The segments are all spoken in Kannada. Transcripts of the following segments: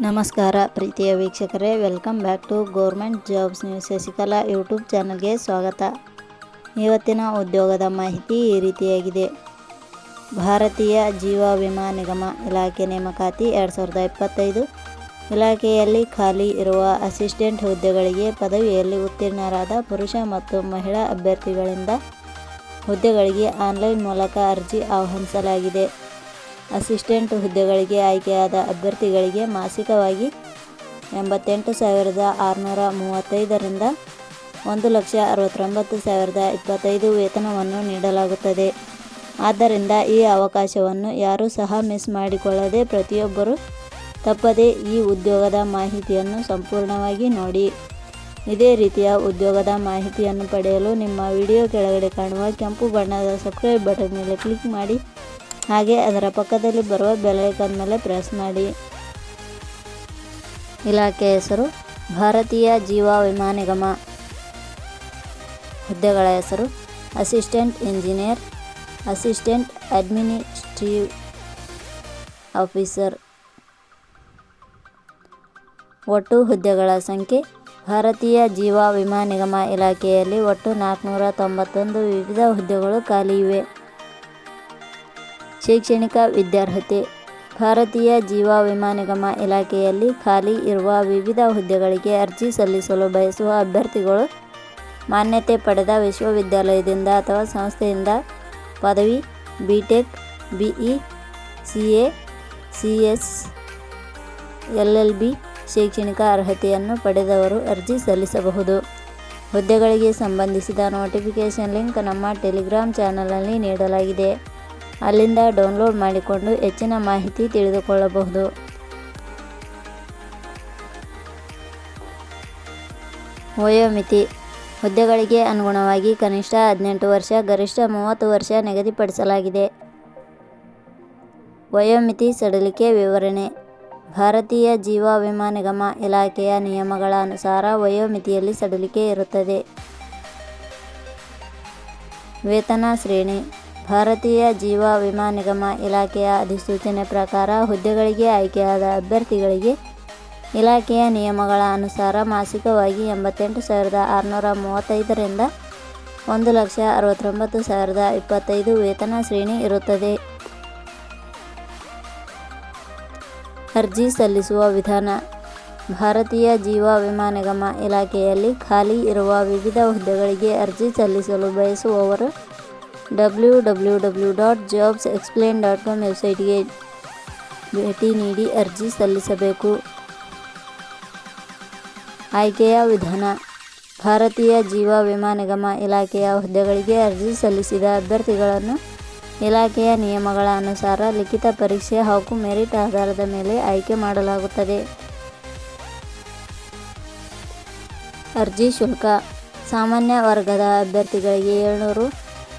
ನಮಸ್ಕಾರ ಪ್ರೀತಿಯ ವೀಕ್ಷಕರೇ welcome back to government jobs news Shashikala YouTube ಚಾನಲ್ಗೆ ಸ್ವಾಗತ. ಇವತ್ತಿನ ಉದ್ಯೋಗದ ಮಾಹಿತಿ ಈ ರೀತಿಯಾಗಿದೆ. ಭಾರತೀಯ ಜೀವ ವಿಮಾ ನಿಗಮ ಇಲಾಖೆ ನೇಮಕಾತಿ ಎರಡು ಸಾವಿರದ ಇಪ್ಪತ್ತೈದು. ಇಲಾಖೆಯಲ್ಲಿ ಖಾಲಿ ಇರುವ ಅಸಿಸ್ಟೆಂಟ್ ಹುದ್ದೆಗಳಿಗೆ ಪದವಿಯಲ್ಲಿ ಉತ್ತೀರ್ಣರಾದ ಪುರುಷ ಮತ್ತು ಮಹಿಳಾ ಅಭ್ಯರ್ಥಿಗಳಿಂದ ಹುದ್ದೆಗಳಿಗೆ ಆನ್ಲೈನ್ ಮೂಲಕ ಅರ್ಜಿ ಆಹ್ವಾನಿಸಲಾಗಿದೆ. ಅಸಿಸ್ಟೆಂಟ್ ಹುದ್ದೆಗಳಿಗೆ ಆಯ್ಕೆಯಾದ ಅಭ್ಯರ್ಥಿಗಳಿಗೆ ಮಾಸಿಕವಾಗಿ ಎಂಬತ್ತೆಂಟು ಸಾವಿರದ ಆರುನೂರ ಮೂವತ್ತೈದರಿಂದ ಒಂದು ಲಕ್ಷ ಅರವತ್ತೊಂಬತ್ತು ಸಾವಿರದ ಇಪ್ಪತ್ತೈದು ವೇತನವನ್ನು ನೀಡಲಾಗುತ್ತದೆ. ಆದ್ದರಿಂದ ಈ ಅವಕಾಶವನ್ನು ಯಾರೂ ಸಹ ಮಿಸ್ ಮಾಡಿಕೊಳ್ಳದೆ ಪ್ರತಿಯೊಬ್ಬರೂ ತಪ್ಪದೇ ಈ ಉದ್ಯೋಗದ ಮಾಹಿತಿಯನ್ನು ಸಂಪೂರ್ಣವಾಗಿ ನೋಡಿ. ಇದೇ ರೀತಿಯ ಉದ್ಯೋಗದ ಮಾಹಿತಿಯನ್ನು ಪಡೆಯಲು ನಿಮ್ಮ ವಿಡಿಯೋ ಕೆಳಗಡೆ ಕಾಣುವ ಕೆಂಪು ಬಣ್ಣದ ಸಬ್ಸ್ಕ್ರೈಬ್ ಬಟನ್ ಮೇಲೆ ಕ್ಲಿಕ್ ಮಾಡಿ. ಹಾಗೆ ಅದರ ಪಕ್ಕದಲ್ಲಿ ಬರುವ ಬೆಲೈಕನ್ ಮೇಲೆ ಪ್ರೆಸ್ ಮಾಡಿ. ಇಲಾಖೆ ಹೆಸರು, ಭಾರತೀಯ ಜೀವ ವಿಮಾ ನಿಗಮ. ಹುದ್ದೆಗಳ ಹೆಸರು, assistant engineer, assistant administrative officer. ಒಟ್ಟು ಹುದ್ದೆಗಳ ಸಂಖ್ಯೆ, ಭಾರತೀಯ ಜೀವ ವಿಮಾ ನಿಗಮ ಇಲಾಖೆಯಲ್ಲಿ ಒಟ್ಟು ನಾಲ್ಕುನೂರ ತೊಂಬತ್ತೊಂದು ವಿವಿಧ ಹುದ್ದೆಗಳು ಖಾಲಿ ಇವೆ. ಶೈಕ್ಷಣಿಕ ವಿದ್ಯಾರ್ಹತೆ. ಭಾರತೀಯ ಜೀವ ವಿಮಾ ನಿಗಮ ಇಲಾಖೆಯಲ್ಲಿ ಖಾಲಿ ಇರುವ ವಿವಿಧ ಹುದ್ದೆಗಳಿಗೆ ಅರ್ಜಿ ಸಲ್ಲಿಸಲು ಬಯಸುವ ಅಭ್ಯರ್ಥಿಗಳು ಮಾನ್ಯತೆ ಪಡೆದ ವಿಶ್ವವಿದ್ಯಾಲಯದಿಂದ ಅಥವಾ ಸಂಸ್ಥೆಯಿಂದ ಪದವಿ B tech BE C A C S L L B ಶೈಕ್ಷಣಿಕ ಅರ್ಹತೆಯನ್ನು ಪಡೆದವರು ಅರ್ಜಿ ಸಲ್ಲಿಸಬಹುದು. ಹುದ್ದೆಗಳಿಗೆ ಸಂಬಂಧಿಸಿದ ನೋಟಿಫಿಕೇಷನ್ ಲಿಂಕ್ ನಮ್ಮ ಟೆಲಿಗ್ರಾಮ್ ಚಾನಲ್ನಲ್ಲಿ ನೀಡಲಾಗಿದೆ. ಅಲ್ಲಿಂದ ಡೌನ್ಲೋಡ್ ಮಾಡಿಕೊಂಡು ಹೆಚ್ಚಿನ ಮಾಹಿತಿ ತಿಳಿದುಕೊಳ್ಳಬಹುದು. ವಯೋಮಿತಿ. ಹುದ್ದೆಗಳಿಗೆ ಅನುಗುಣವಾಗಿ ಕನಿಷ್ಠ ಹದಿನೆಂಟು ವರ್ಷ, ಗರಿಷ್ಠ ಮೂವತ್ತು ವರ್ಷ ನಿಗದಿಪಡಿಸಲಾಗಿದೆ. ವಯೋಮಿತಿ ಸಡಿಲಿಕೆ ವಿವರಣೆ. ಭಾರತೀಯ ಜೀವ ವಿಮಾ ನಿಗಮ ಇಲಾಖೆಯ ನಿಯಮಗಳ ಅನುಸಾರ ವಯೋಮಿತಿಯಲ್ಲಿ ಸಡಿಲಿಕೆ ಇರುತ್ತದೆ. ವೇತನ ಶ್ರೇಣಿ. ಭಾರತೀಯ ಜೀವ ವಿಮಾ ನಿಗಮ ಇಲಾಖೆಯ ಅಧಿಸೂಚನೆ ಪ್ರಕಾರ ಹುದ್ದೆಗಳಿಗೆ ಆಯ್ಕೆಯಾದ ಅಭ್ಯರ್ಥಿಗಳಿಗೆ ಇಲಾಖೆಯ ನಿಯಮಗಳ ಅನುಸಾರ ಮಾಸಿಕವಾಗಿ ಎಂಬತ್ತೆಂಟು ಸಾವಿರದ ಆರುನೂರ ಮೂವತ್ತೈದರಿಂದ ಒಂದು ಲಕ್ಷ ಅರವತ್ತೊಂಬತ್ತು ಸಾವಿರದ ಇಪ್ಪತ್ತೈದು ವೇತನ ಶ್ರೇಣಿ ಇರುತ್ತದೆ. ಅರ್ಜಿ ಸಲ್ಲಿಸುವ ವಿಧಾನ. ಭಾರತೀಯ ಜೀವ ವಿಮಾ ನಿಗಮ ಇಲಾಖೆಯಲ್ಲಿ ಖಾಲಿ ಇರುವ ವಿವಿಧ ಹುದ್ದೆಗಳಿಗೆ ಅರ್ಜಿ ಸಲ್ಲಿಸಲು ಬಯಸುವವರು W W W dot jobs explain dot com ವೆಬ್ಸೈಟ್ಗೆ ಭೇಟಿ ನೀಡಿ ಅರ್ಜಿ ಸಲ್ಲಿಸಬೇಕು. ಆಯ್ಕೆಯ ವಿಧಾನ, ಭಾರತೀಯ ಜೀವ ವಿಮಾ ನಿಗಮ ಇಲಾಖೆಯ ಹುದ್ದೆಗಳಿಗೆ ಅರ್ಜಿ ಸಲ್ಲಿಸಿದ ಅಭ್ಯರ್ಥಿಗಳನ್ನು ಇಲಾಖೆಯ ನಿಯಮಗಳ ಅನುಸಾರ ಲಿಖಿತ ಪರೀಕ್ಷೆ ಹಾಗೂ ಮೆರಿಟ್ ಆಧಾರದ ಮೇಲೆ ಆಯ್ಕೆ ಮಾಡಲಾಗುತ್ತದೆ. ಅರ್ಜಿ ಶುಲ್ಕ, ಸಾಮಾನ್ಯ ವರ್ಗದ ಅಭ್ಯರ್ಥಿಗಳಿಗೆ ಏಳ್ನೂರು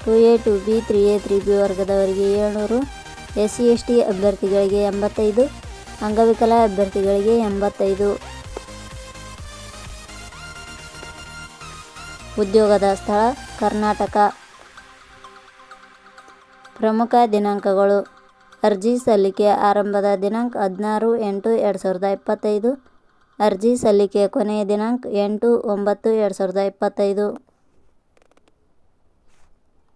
two A two B three A three B ವರ್ಗದವರಿಗೆ ಏಳ್ನೂರು ಎಸ್ ಸಿ ಎಸ್ ಟಿ ಅಭ್ಯರ್ಥಿಗಳಿಗೆ ಎಂಬತ್ತೈದು, ಅಂಗವಿಕಲ ಅಭ್ಯರ್ಥಿಗಳಿಗೆ ಎಂಬತ್ತೈದು. ಉದ್ಯೋಗದ ಸ್ಥಳ ಕರ್ನಾಟಕ. ಪ್ರಮುಖ ದಿನಾಂಕಗಳು. ಅರ್ಜಿ ಸಲ್ಲಿಕೆ ಆರಂಭದ ದಿನಾಂಕ ಹದಿನಾರು ಎಂಟು ಎರಡು ಸಾವಿರದ ಇಪ್ಪತ್ತೈದು. ಅರ್ಜಿ ಸಲ್ಲಿಕೆ ಕೊನೆಯ ದಿನಾಂಕ ಎಂಟು ಒಂಬತ್ತು ಎರಡು ಸಾವಿರದ ಇಪ್ಪತ್ತೈದು.